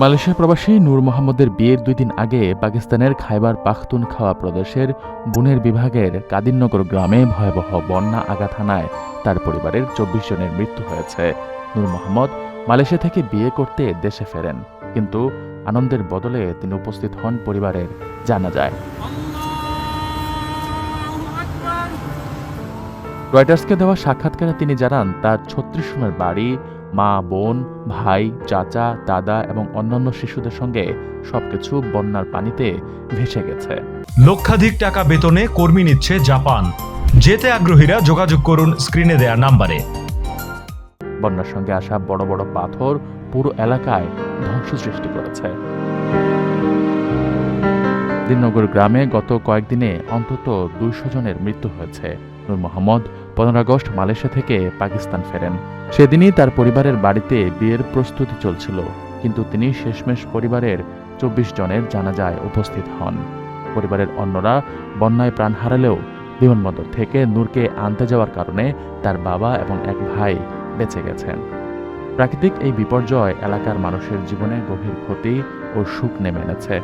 Malaysia প্রবাসী নূর মোহাম্মদের বিয়ের দুই দিন আগে পাকিস্তানের খাইবার পাখতুনখাওয়া প্রদেশের বুনের বিভাগের কাদিরনগর গ্রামে ভয়াবহ বন্যা আঘাত হানায় তার পরিবারের চব্বিশ জনের মৃত্যু হয়েছে। নূর মোহাম্মদ মালয়েশিয়া থেকে বিয়ে করতে দেশে ফেরেন, কিন্তু আনন্দের বদলে তিনি উপস্থিত হন পরিবারের জানা যায় রয়টার্সকে দেওয়া সাক্ষাৎকারে তিনি জানান, তার ছত্রিশ জনের বাড়ি মা বোন ভাই চাচা দাদা এবং অন্যান্য শিশুদের সঙ্গে সবকিছু বন্যার পানিতে ভেসে গেছে। লক্ষাধিক টাকা বেতনে কর্মী নিচ্ছে জাপান। যেতে আগ্রহীরা যোগাযোগ করুন স্ক্রিনে দেয়া নাম্বারে। বন্যার সঙ্গে আসা বড় বড় পাথর পুরো এলাকায় ধ্বংস সৃষ্টি করেছে। দিননগর গ্রামে গত কয়েকদিনে অন্তত দুইশো জনের মৃত্যু হয়েছে। নূর মোহাম্মদ পনেরো আগস্ট মালয়েশিয়া থেকে পাকিস্তান ফেরেন। সেদিনই তার পরিবারের বাড়িতে বিয়ের প্রস্তুতি চলছিল, কিন্তু তিনি শেষমেশ পরিবারের চব্বিশ জনের জানাজায় উপস্থিত হন। পরিবারের অন্যরা বন্যায় প্রাণ হারালেও বিমানবন্দর থেকে নূরকে আনতে যাওয়ার কারণে তার বাবা এবং এক ভাই বেঁচে গেছেন। প্রাকৃতিক এই বিপর্যয় এলাকার মানুষের জীবনে গভীর ক্ষতি ও সুখ নেমে এনেছে।